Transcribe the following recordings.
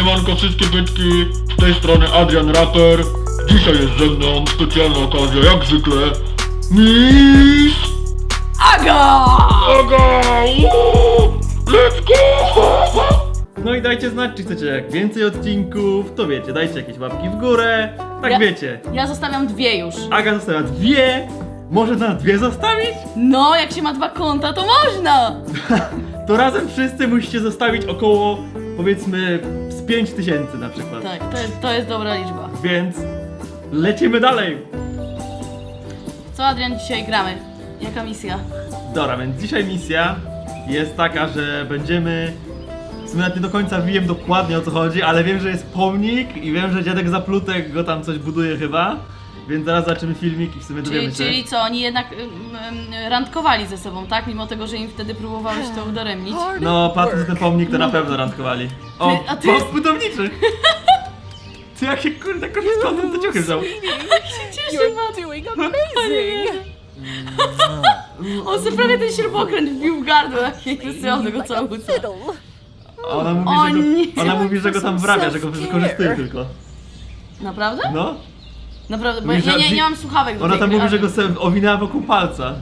Siemanko wszystkie byczki, z tej strony Adrian Rapper. Dzisiaj jest ze mną specjalna okazja, jak zwykle. Miss Aga! Aga! Let's go! No i dajcie znać, czy chcecie jak więcej odcinków, to wiecie, dajcie jakieś łapki w górę, tak Ja- wiecie. Ja zostawiam dwie już. Aga zostawia dwie, może na dwie zostawić? No, jak się ma dwa konta, to można! To razem wszyscy musicie zostawić około, powiedzmy, z 5 tysięcy na przykład. Tak, to jest, to jest dobra liczba. Więc lecimy dalej. Co Adrian dzisiaj gramy? Jaka misja? Dobra, więc dzisiaj misja jest taka, że będziemy. W sumie nawet nie do końca wiem dokładnie o co chodzi, ale wiem, że jest pomnik i wiem, że dziadek Zaplutek go tam coś buduje chyba. Więc zaraz zobaczymy filmik i w sumie dowiemy Czyli, się. czyli co, oni jednak ym, ym, randkowali ze sobą, tak? Mimo tego, że im wtedy próbowałeś to udaremnić. No, patrząc na ten pomnik, to na pewno randkowali. O, Ty- a ty- post budowniczy! Ty jak się kurde korzystał, to ciuchy wziął. Cieszę You're doing amazing! On sobie prawie ten śrubokręt wbił w gardło, jak wysyłał tego całusa. Fiddle. A ona mówi, O że go, ona mówi, że go tam wrabia, że go wykorzystuje tylko. Naprawdę? No. Naprawdę, bo ja nie, nie mam słuchawek do Ona tej tam gry, mówi, że go sobie owinęła wokół palca.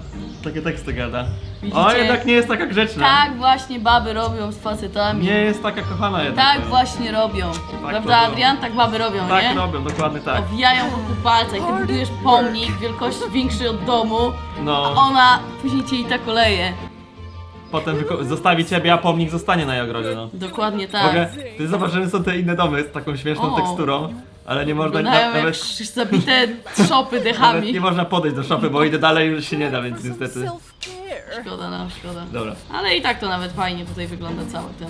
Takie teksty gada. O, Widzicie? jednak nie jest taka grzeczna. Tak właśnie baby robią z facetami. Nie jest taka kochana jednak. Tak właśnie robią. Prawda robią. Adrian? Tak baby robią, Tak nie? robią, dokładnie tak. Owijają wokół palca i ty budujesz pomnik wielkości większy od domu, a No, ona później cię i tak oleje. potem wyko- zostawi ciebie, a pomnik zostanie na jej ogrodzie, no. Dokładnie W tak. ogóle, ty zobaczymy, są te inne domy z taką śmieszną O. teksturą, ale nie można Wyglądają jak nawet, zabite szopy nawet dechami. nie można podejść do szopy, bo idę dalej już się nie da, więc niestety. Szkoda nam, szkoda. Dobra. Ale i tak to nawet fajnie tutaj wygląda cały ten,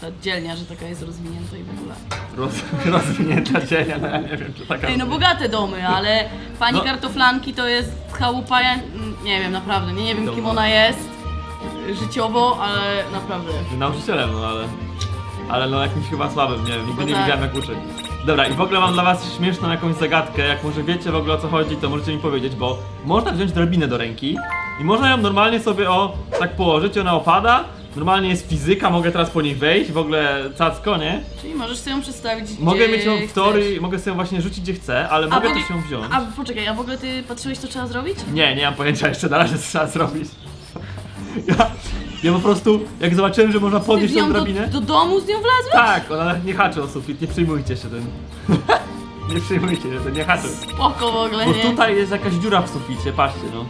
ta dzielnia, że taka jest rozwinięta i w ogóle. Roz, rozwinięta dzienia, no ja nie wiem, czy taka... Ej, no bogate domy, ale pani No. kartoflanki to jest chałupa, ja nie wiem, naprawdę, nie, nie wiem kim Dobra. ona jest życiowo, ale naprawdę. Nauczycielem, no ale... Ale no jakimś chyba słabym, nie wiem, nigdy No nie tak. widziałem jak uczyć. Dobra, i w ogóle mam dla was śmieszną jakąś zagadkę, jak może wiecie w ogóle o co chodzi, to możecie mi powiedzieć, bo można wziąć drabinę do ręki i można ją normalnie sobie o tak położyć, ona opada, normalnie jest fizyka, mogę teraz po niej wejść, w ogóle cacko, nie? Czyli możesz sobie ją przedstawić Mogę gdzie mieć ją w chcesz. teorii, mogę sobie ją właśnie rzucić gdzie chcę, ale mogę ogóle- też ją wziąć. A poczekaj, a w ogóle ty patrzyłeś co trzeba zrobić? Nie, nie mam pojęcia jeszcze na razie co trzeba zrobić. Ja, ja po prostu, jak zobaczyłem, że można podnieść tą do, drabinę... do domu z nią wlazłeś? Tak, ona nie haczy o sufit, nie przejmujcie się tym. nie przejmujcie się tym, nie haczy. Spoko w ogóle, Bo nie? tutaj jest jakaś dziura w suficie, patrzcie no.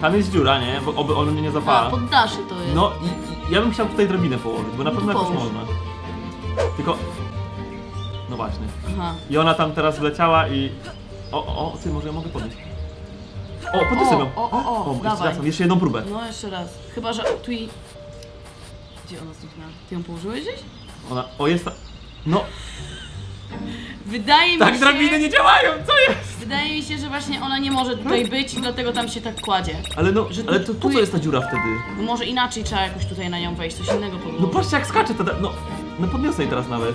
Tam jest dziura, nie? Bo oby on mnie nie A, zapala. poddaszy to jest. No i, i ja bym chciał tutaj drabinę położyć, bo na No pewno jakoś połóż. można. Tylko... No właśnie. Aha. I ona tam teraz wleciała i... O, o, o, ty, może ja mogę podnieść. O, podniosę O, o, o, o, jeszcze dawaj. raz, mam jeszcze jedną próbę. No jeszcze raz. Chyba, że tu i... Gdzie ona zniknęła? Ty ją położyłeś gdzieś? Ona, o jest ta... No, Wydaje mi tak się... drabiny nie działają, co jest? Wydaje mi się, że właśnie ona nie może tutaj być i dlatego tam się tak kładzie. Ale no, Że tu- ale to po co je- jest ta dziura wtedy? No może inaczej trzeba jakoś tutaj na nią wejść, coś innego podłożyć. No patrzcie jak skacze ta, dra- no, no podniosę jej teraz nawet.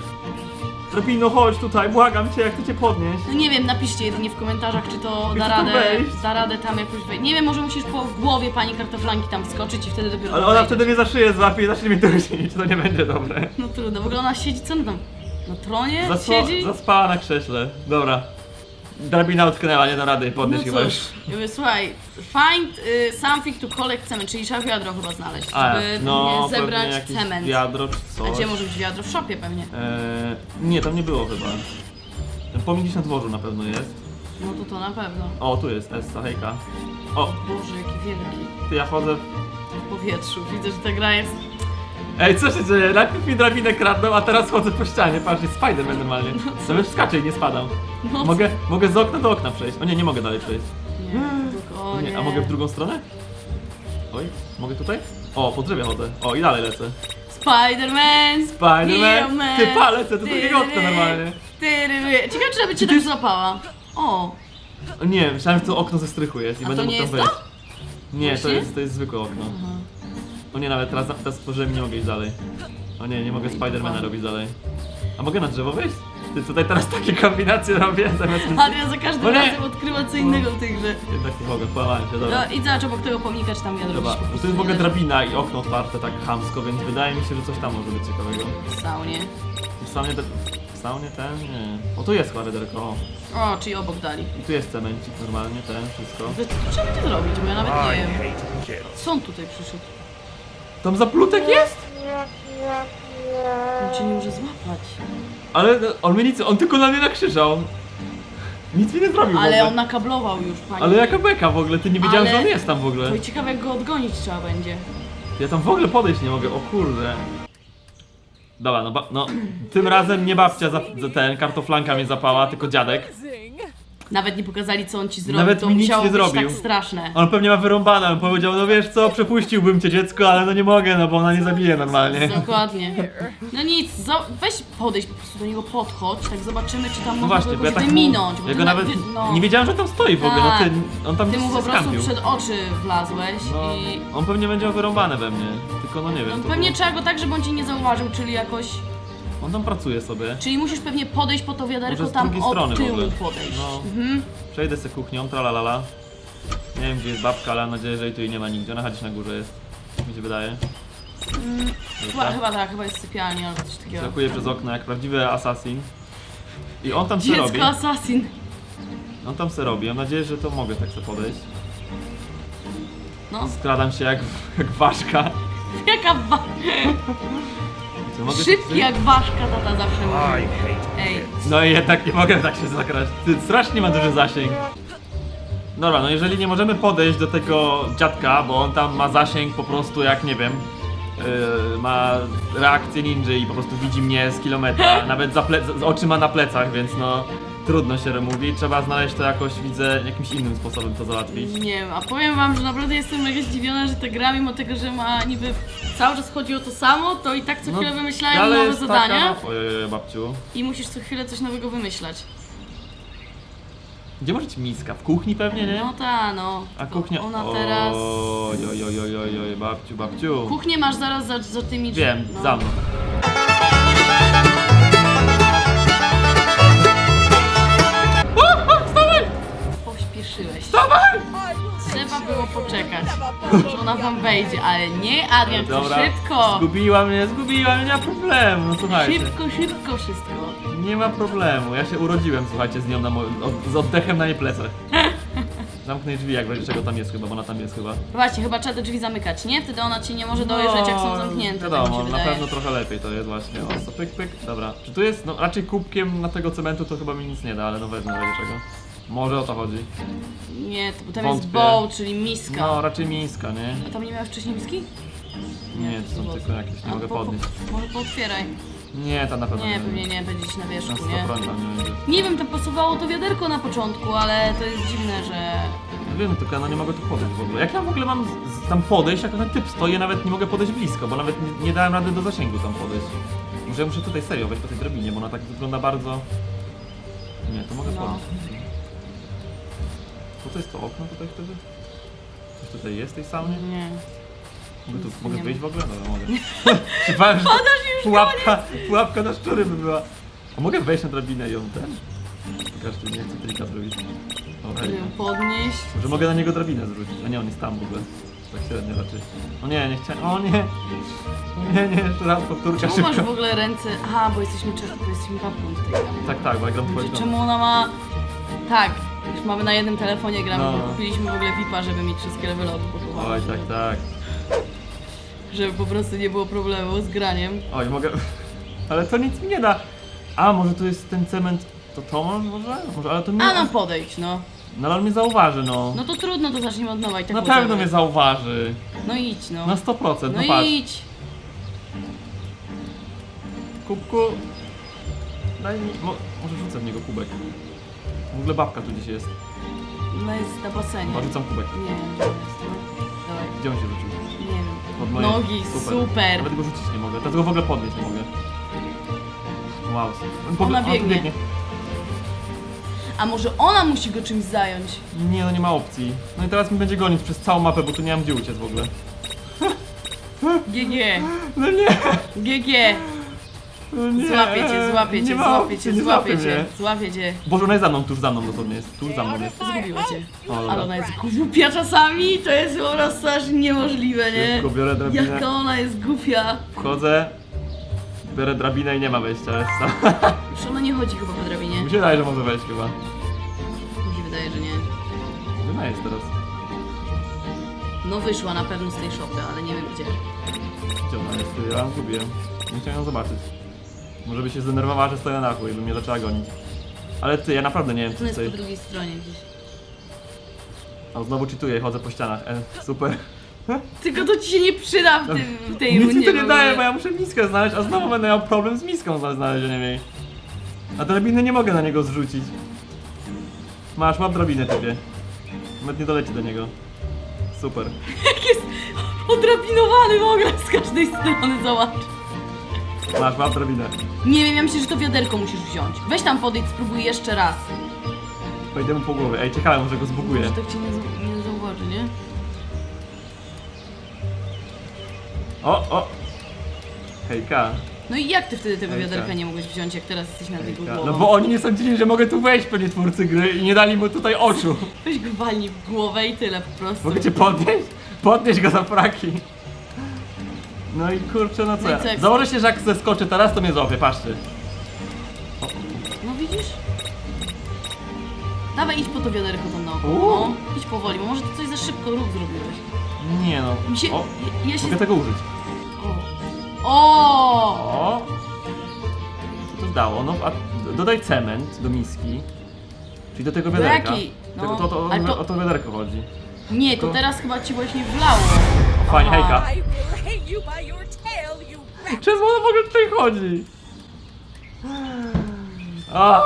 Drabino, chodź tutaj, błagam cię, jak chcę cię podnieść. No nie wiem, napiszcie jedynie w komentarzach, czy to da to radę, wejść? da radę tam jakoś wejść. Nie wiem, może musisz po głowie pani kartoflanki tam wskoczyć i wtedy dopiero Ale ona wejdziesz. wtedy mnie za szyję złapie i zacznie mnie dusić, to nie będzie dobre. No trudno, w ogóle ona siedzi, co ona tam? Na tronie siedzi? zaspała na krześle, dobra. Drabina utknęła, nie da rady jej No podnieść chyba już. ja mówię, słuchaj, find y, something to collect cement, czyli trzeba wiadro chyba znaleźć, A, żeby no, nie zebrać jakieś cement. wiadro czy A coś. gdzie może być wiadro? W szopie pewnie. Eee, nie, tam nie było chyba. Ten pomnik gdzieś na dworzu na pewno jest. No to to na pewno. O, tu jest Essa, hejka. O, Boże, jaki wielki. ty ja chodzę W powietrzu. Widzę, że ta gra jest... Ej, co się dzieje? Najpierw mi drabinę kradną, a teraz chodzę po ścianie. Patrz, jest Spider-Man normalnie. Nawet skaczę i nie spadam. No, Mogę, mogę z okna do okna przejść. O nie, nie mogę dalej przejść. Nie, tylko- o O nie. nie, a mogę w drugą stronę? Oj, mogę tutaj? O, po drzewie chodzę. O, i dalej lecę. Spider-Man! Spider-Man! Spider-Man, Ty palecę, to drugiego okna normalnie. tyry. Ciekawe, czy by cię jest- złapała. O, O nie, myślałem, że to okno ze strychu jest i A będę to mógł tam jest wejść. Nie, to Właśnie? jest, to jest zwykłe okno. Aha. O nie, nawet teraz, teraz stworzyłem i nie mogę iść dalej. O nie, nie mogę No Spidermana robić dalej. A mogę na drzewo wejść? Ty tutaj teraz takie kombinacje robię zamiast... Adrian za każdym O nie! razem odkrywa co innego w tej grze. Jednak nie mogę, połamałem się, dobra. No i zobacz obok tego pomnika, czy tam wiadro Dobra, po to jest w ogóle drabina i okno otwarte tak chamsko, więc wydaje mi się, że coś tam może być ciekawego. w saunie. I w samie te... saunie ten? Nie. O, tu jest chyba wiaderko, o. O, czyli obok dali. I tu jest cemencik normalnie, ten, wszystko. To co trzeba będzie zrobić, bo ja nawet nie wiem. Co on tutaj przyszedł? Tam zaplutek jest? On cię nie może złapać. Ale on mnie nic, on tylko na mnie nakrzyczał. Nic mi nie zrobił w Ale ogóle. on nakablował już, pani. Ale jaka beka w ogóle, ty nie wiedziałem, Ale- że on jest tam w ogóle. To i ciekawe jak go odgonić trzeba będzie. Ja tam w ogóle podejść nie mogę, o kurde. Dobra, no, ba- no tym razem nie babcia za, za ten, kartoflanka mnie zapała, tylko dziadek. Nawet nie pokazali co on ci zrobił, Nawet to mi nic musiało nie być zrobił. tak straszne. On pewnie ma wyrąbane, on powiedział, no wiesz co, przepuściłbym cię dziecko, ale no nie mogę, no bo ona nie zabije normalnie. Dokładnie. No nic, weź podejść po prostu do niego, podchodź, tak zobaczymy czy tam No można właśnie, bo ja kogoś tak mu, wyminąć. bo ja ty go na- nawet no, nie wiedziałem, że tam stoi w ogóle, no ty, on tam Ty mu po prostu skampił. przed oczy wlazłeś No, i... on pewnie będzie wyrąbane we mnie, tylko no nie wiem. No, to pewnie było- trzeba go tak, żeby on cię nie zauważył, czyli jakoś... On tam pracuje sobie. Czyli musisz pewnie podejść po to wiaderko Może z tam drugiej od strony w tyłu ogóle. podejść. No. Mhm. Przejdę se kuchnią, tralalala. Nie wiem gdzie jest babka, ale mam nadzieję, że jej tu jej nie ma nigdzie. Ona gdzieś na górze jest. Mi się wydaje. Chyba, chyba tak, chyba jest sypialnia albo coś takiego. Skakuje przez okno jak prawdziwy assassin. I on tam se robi. Dziecko assassin. On tam se robi. Mam nadzieję, że to mogę tak sobie podejść. No, Skradam się jak, jak ważka. jaka wa... Czy mogę Szybki jak ważka tata zawsze mówi. Ej, No i jednak nie mogę tak się zakrać. Ty strasznie ma duży zasięg. Dobra, no jeżeli nie możemy podejść do tego dziadka, bo on tam ma zasięg po prostu jak nie wiem. Yy, ma reakcję ninja i po prostu widzi mnie z kilometra, nawet za ple- z oczyma na plecach, więc no trudno się mówi. Trzeba znaleźć to jakoś, widzę, jakimś innym sposobem to załatwić. nie wiem, a powiem wam, że naprawdę jestem mega zdziwiona, że ta gra mimo tego, że ma niby cały czas chodzi o to samo, to i tak co chwilę wymyślają dalej nowe jest zadania Taka... Ojej, babciu. i musisz co chwilę coś nowego wymyślać. Gdzie może być miska? W kuchni pewnie, nie? No ta, no. A Tylko kuchnia... Ona teraz... Oj, oj, oj, oj, oj, oj, babciu, babciu. Kuchnię masz zaraz za, za tymi Wiem, no. za mną. Pośpieszyłeś. Dawaj! Trzeba było poczekać, że ona wam wejdzie, ale nie, Adrian, to Dobra, szybko. zgubiła mnie, zgubiła mnie, nie ma problemu, no słuchajcie. Szybko, szybko wszystko. Nie ma problemu, ja się urodziłem, słuchajcie, z nią na od, z oddechem na jej plecach. Zamknę czekaj jak będzie czego tam jest chyba, bo ona tam jest chyba. Właśnie, chyba trzeba te drzwi zamykać, nie? Wtedy ona ci nie może dojeżdżać jak są zamknięte, tak mi No, Wiadomo, się na wydaje. pewno trochę lepiej to jest właśnie. O, co, pyk, pyk, dobra. Czy tu jest, no raczej kubkiem na tego cementu to chyba mi nic nie da, ale no wezmę w razie czego. Może o to chodzi. Nie, to tam Wątpię. jest bowl, czyli miska. No, raczej mińska, nie? A tam nie miałeś wcześniej miski? Nie, to są tylko jakieś, nie A, mogę po- po- podnieść. Może pootwieraj. Nie, ta na pewno Nie, nie pewnie nie, będzie ci na Na wierzchu, 100% nie? tam nie będzie. Nie wiem, tam pasowało to wiaderko na początku, ale to jest dziwne, że... Ja Wiem, tylko no nie mogę tu podejść w ogóle. Jak ja w ogóle mam z, z, tam podejść, jak ten typ stoi, ja nawet nie mogę podejść blisko, bo nawet nie, nie dałem rady do zasięgu tam podejść. Może ja muszę tutaj serio wejść po tej drabinie, bo ona tak wygląda bardzo... Nie, to mogę No. podejść. Co jest to okno tutaj wtedy? Coś tutaj jest w tej saunie? Nie. Mogę tu mogę nie wyjść w ogóle? Dobra, mogę. Się bałem, że to pułapka, pułapka na szczury by była. A mogę wejść na drabinę i ją ten? Pokażcie, nie chcę trika zrobić. O, hej. Nie wiem, podnieść. Że mogę na niego drabinę zwrócić, a nie, on jest tam w ogóle. Tak średnio raczej. O nie, nie chciałem, o nie! Nie, nie, jeszcze raz powtórka Czemu masz w szybko. ogóle ręce... Aha, bo jesteśmy, cze- bo jesteśmy babką tutaj. Tak, tak, bo ja gram twoje Czy Czemu ona ma... Tak, już mamy na jednym telefonie gramy, No. bo kupiliśmy w ogóle VIPa, żeby mieć wszystkie levely odblokowane. Oj, tak, tak. Żeby po prostu nie było problemu z graniem. Oj, mogę... Ale to nic mi nie da. A, może tu jest ten cement... To to może? Może, ale to nie... A no podejdź, no. No ale on mnie zauważy, no. No to trudno, to zacznijmy od nowa i tak Na możemy. pewno mnie zauważy. No idź, no. Na 100%, no, No patrz. idź. Kubku... Daj mi... Mo... Może rzucę w niego kubek. W ogóle babka tu gdzieś jest. No jest na basenie. Chyba rzucam kubek. Nie. Dawaj, Gdzie on się rzucił? nie wiem. Pod moje... Nogi, super. Nawet go rzucić nie mogę. Dlatego w ogóle podnieść nie mogę. Wow. On Ona on tu biegnie. A może ona musi go czymś zająć? Nie, no nie ma opcji. No i teraz mi będzie gonić przez całą mapę, bo tu nie mam gdzie uciec w ogóle. GG, No nie! GG. Nie! Cię, Nie opcji, nie złapię złapie cię, mnie. złapię cię. Boże, ona jest za mną, tuż za mną dosłownie jest. Tuż za mną jest. Zgubiła cię. O, dobra. Ale ona jest głupia czasami, to jest po prostu aż niemożliwe, nie? Szybko biorę drabinę. Jaka ona jest głupia. Wchodzę. Biorę drabinę i nie ma wejścia, jest co? Już ona nie chodzi chyba po drabinie. Mi się wydaje, że może wejść chyba. Mi się wydaje, że nie. Dyna jest teraz. No wyszła na pewno z tej szopy, ale nie wiem gdzie. Gdzie ona jest? Ja ją zgubiłem. Nie chciałem ją zobaczyć. Może by się zdenerwowała, że stoję na chuj i by mnie zaczęła gonić. Ale ty, ja naprawdę nie wiem co jest po tutaj... drugiej stronie gdzieś. O, znowu czytuję i chodzę po ścianach. E, super. Tylko to ci się nie przyda w, tym, w tej Nic mi to w nie ogóle. daje, bo ja muszę miskę znaleźć, a znowu będę miał problem z miską za znalezieniem jej. A drabiny nie mogę na niego zrzucić. Masz, mam drabinę tobie. Nawet nie doleci do niego. Super. Jak jest odrabinowany w ogóle z każdej strony, zobacz. Masz, mam drabinę. Nie wiem, ja myślę, że to wiaderko musisz wziąć. Weź tam podejdź, spróbuj jeszcze raz. Wejdę mu po głowie. Ej, ciekawe, może go zbuguję. Może tak cię nie, zau- nie zauważy, nie? O, o! Hejka. No i jak ty wtedy tego wiaderka nie mogłeś wziąć, jak teraz jesteś nad jego Hejka. głową? No bo oni nie sądzili, że mogę tu wejść, pewnie twórcy gry i nie dali mu tutaj oczu. Weź go walnij w głowę i tyle po prostu. Mogę cię podnieść? Podnieść go za fraki. No i kurczę, no co No i ja? co, jak Założę się, że jak zeskoczę teraz, to mnie złapie, patrzcie. No widzisz? Dawaj, idź po to wiaderko tam naokoło. Uuu. No, idź powoli, bo może ty coś za szybko ruch zrobiłeś. Nie no. Mi się... O, ja, ja się... mogę tego użyć. O! o! O! Co to dało? No, a dodaj cement do miski. Czyli do tego Do wiaderka. jakiej? No, Tego, to, to, ale to- O to wiaderko chodzi. Nie, to To- teraz chyba ci właśnie wlało. Fajnie, hejka. I will hang you by your tail, you rat! Czemu on w ogóle tutaj chodzi? A!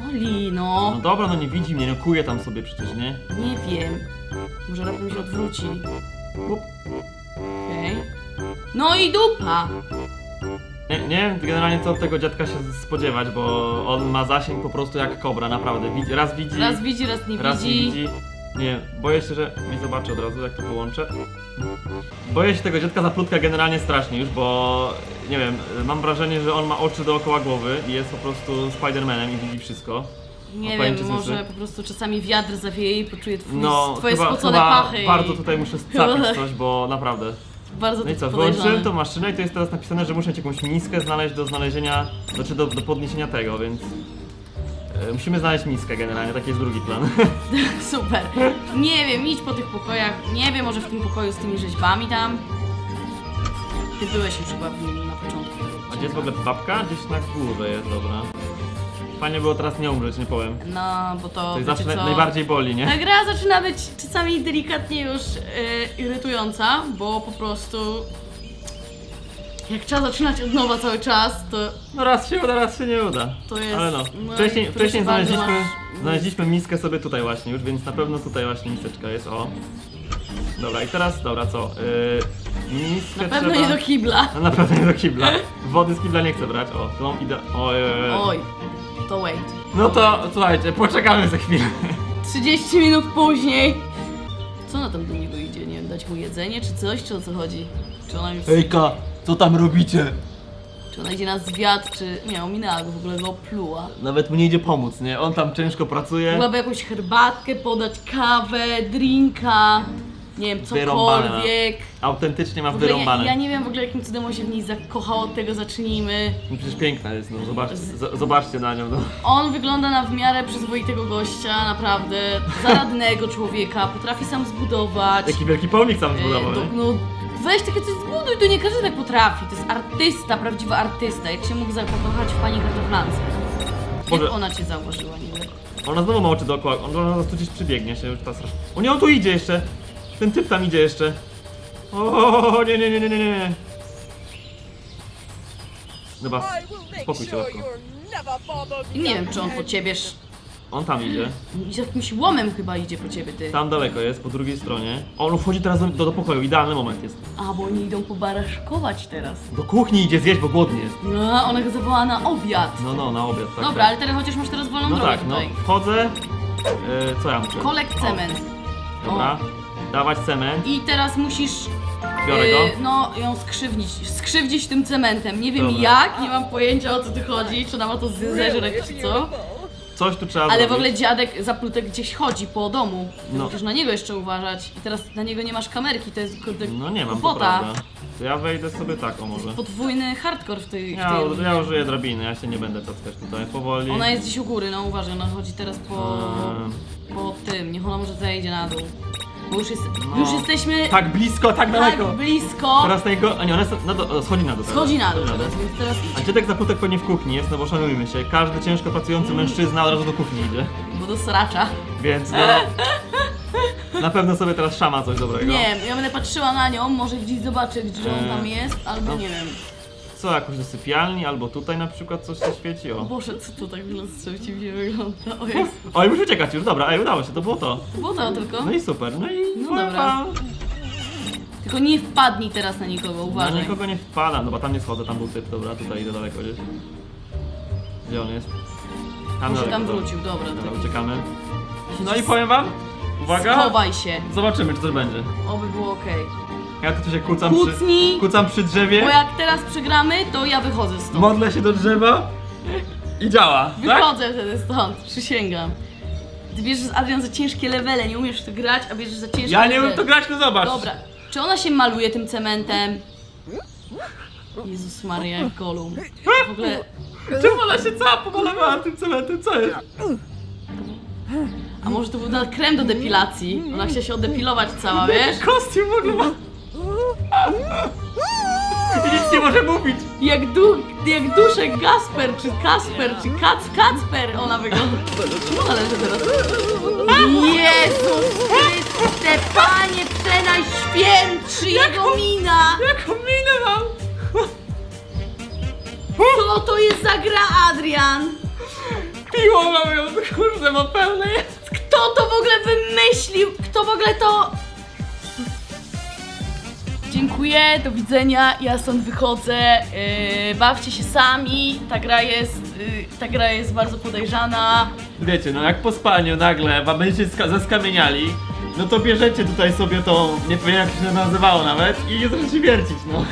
Powoli, No no. dobra, no nie widzi mnie, no kuje tam sobie przecież, nie? Nie wiem. Może raptem się odwróci. Up. Okej. No i dupa! Nie, nie wiem generalnie co od tego dziadka się spodziewać, bo on ma zasięg po prostu jak kobra, naprawdę. Widzi, raz widzi, Raz widzi, raz nie raz nie widzi. widzi. Nie, boję się, że... Nie zobaczę od razu, jak to wyłączę. Boję się tego dziadka zaplutka generalnie strasznie już, bo... Nie wiem, mam wrażenie, że on ma oczy dookoła głowy i jest po prostu Spidermanem i widzi wszystko. Nie wiem, czy może po prostu czasami wiatr zawieje i poczuje twój, No, twoje chyba, spocone chyba pachy. i bardzo tutaj muszę zapić coś, bo naprawdę. Bardzo No i co, podejrzane. wyłączyłem tą maszynę i to jest teraz napisane, że muszę mieć jakąś miskę znaleźć do znalezienia, znaczy do, do podniesienia tego, więc... e, Musimy znaleźć miskę generalnie, taki jest drugi plan. Super. Nie wiem, idź po tych pokojach. Nie wiem, może w tym pokoju z tymi rzeźbami tam. Ty byłeś już chyba w nim na początku tego A gdzie jest w ogóle babka? Gdzieś na górze jest, dobra. Fajnie było teraz nie umrzeć, nie powiem. No, bo to, To wiecie zawsze co? naj- najbardziej boli, nie? Ta gra zaczyna być czasami delikatnie już e, irytująca, bo po prostu jak trzeba zaczynać od nowa cały czas, to No raz się uda, raz się nie uda. To jest- Ale no, no i wcześniej, proszę wcześniej bardzo, znaleźliśmy, masz- znaleźliśmy miskę sobie tutaj właśnie już, więc na pewno tutaj właśnie miseczka jest, o. Dobra, i teraz, dobra, co? Yy, miskę na pewno trzeba... nie do kibla. No naprawdę nie do kibla. Wody z kibla nie chcę brać. O, tu mam ide... Oj, oj, oj. Oj, to wait. No to słuchajcie, poczekamy za chwilę. 30 minut później. Co na tam do niego idzie? Nie wiem, dać mu jedzenie czy coś, czy o co chodzi? Czy ona już... Hejka, co tam robicie? Czy ona idzie na zwiat, czy... Nie, ominęła go, w ogóle go opluła. Nawet mu nie idzie pomóc, nie? On tam ciężko pracuje. Mogłaby jakąś herbatkę podać, kawę, drinka, nie wiem, Wyrąbane cokolwiek. Autentycznie ma W ogóle ja, wyrąbane. ja nie wiem w ogóle jakim cudem on się w niej zakochał, od tego zacznijmy. No Przecież piękna jest, no zobaczcie, z- zobaczcie na nią, no. On wygląda na w miarę przyzwoitego gościa, naprawdę, zaradnego człowieka, potrafi sam zbudować. Jaki wielki pomnik sam E, zbudował, nie? no, weź takie coś zbuduj, to nie każdy tak potrafi. To jest artysta, prawdziwy artysta. Jak się mógł zakochać w pani kartoflance? Boże. Jak ona cię zauważyła niby? Ona znowu ma oczy dookoła, on ona zaraz tu gdzieś przybiegnie się, już ta. O nie, on tu idzie jeszcze! Ten typ tam idzie jeszcze. O nie, nie, nie, nie, nie, nie. Dobra, spokój się, łapko. I nie wiem, czy on po ciebie... sz- On tam idzie. Z jakimś łomem chyba idzie po ciebie, ty. Tam daleko jest, po drugiej stronie. On wchodzi teraz do, do, do pokoju, idealny moment jest. A, bo oni idą pobaraszkować teraz. Do kuchni idzie zjeść, bo głodny jest. No, ona go zawołała na obiad. No, no, na obiad, tak. Dobra, tak. ale teraz chociaż masz teraz wolną No drogę tak, no, tutaj. wchodzę. E, co ja muszę? Kolek cement. O, dobra, dawać cement, I teraz musisz biorę Yy, go. No, ją skrzywdzić, skrzywdzić tym cementem. Nie wiem Dobra. jak, nie mam pojęcia o co tu chodzi, czy ona ma to zeżreć, czy co. coś tu trzeba Ale zrobić. w ogóle dziadek zaplutek gdzieś chodzi po domu. No. musisz na niego jeszcze uważać. I teraz na niego nie masz kamerki, to jest kurde No nie mam, to kłopota. prawda. To ja wejdę sobie tak, o może. Podwójny hardcore w tej, w Ja, tej ja użyję drabiny, ja się nie będę tackać tutaj powoli. Ona jest gdzieś u góry, no uważaj, ona chodzi teraz po, Eee. po tym. Niech ona może zejdzie na dół. Bo już, jest, No. już jesteśmy Tak blisko, tak daleko! tak blisko. Teraz. A nie, ona jest schodzi na dół. teraz. Schodzi na dół teraz, więc teraz A idź. dziadek zaplutek pewnie w kuchni jest, no bo szanujmy się, każdy ciężko pracujący mężczyzna od razu do kuchni idzie. Bo do sracza. Więc no... Na pewno sobie teraz szama coś dobrego. Nie, ja będę patrzyła na nią, może gdzieś zobaczę, gdzie on tam Eee, jest, albo no. nie wiem. Co, jakoś do sypialni, albo tutaj na przykład coś się świeci, o. Boże, co to tak lustrzywie wygląda? O jest. Oj, muszę uciekać już, dobra, ej, udało się, to było to. To tylko. No i super, no i No powiem dobra. Tylko nie wpadnij teraz na nikogo, Na uważaj. nikogo nie wpadam, no bo tam nie schodzę, tam był typ, dobra, tutaj idę daleko gdzieś. Gdzie on jest? Tam Może tam dobra. wrócił, dobra. Dobra, To... uciekamy. No i powiem wam, uwaga, Schowaj się, zobaczymy czy coś będzie. oby było okej. Ja tu się kucam przy, Kucnij, kucam przy drzewie, bo jak teraz przegramy, to ja wychodzę stąd. modlę się do drzewa i działa, tak? Wychodzę wtedy stąd, przysięgam. Ty bierzesz Adrian za ciężkie lewele, nie umiesz w to grać, a bierzesz za ciężkie Ja nie levele. umiem to grać, no zobacz. Dobra, czy ona się maluje tym cementem? Jezus Maria, jak Golum. W ogóle, Czemu ona się cała pomalowała tym cementem, co jest? a może to był na krem do depilacji? Ona chciała się odepilować cała, wiesz? Kostium w ogóle ma. I nic nie może mówić. Jak, du, jak duszek Gasper, czy Kasper, czy Kac, Kacper ona wygląda. Czemu ona leży teraz? Jezus Chryste, Panie Przenajświętszy, jego mina! Jaką minę mam? Co to jest za gra, Adrian? Piło mam ją, kurde, ma pełne jest. Kto to w ogóle wymyślił? Kto w ogóle to... Dziękuję, do widzenia, ja stąd wychodzę. Yy, bawcie się sami, ta gra jest, yy, ta gra jest bardzo podejrzana. Wiecie, no jak po spaniu nagle wam będziecie ska- zaskamieniali, no to bierzecie tutaj sobie to, nie wiem jak się nazywało nawet, i zaczniecie wiercić, no.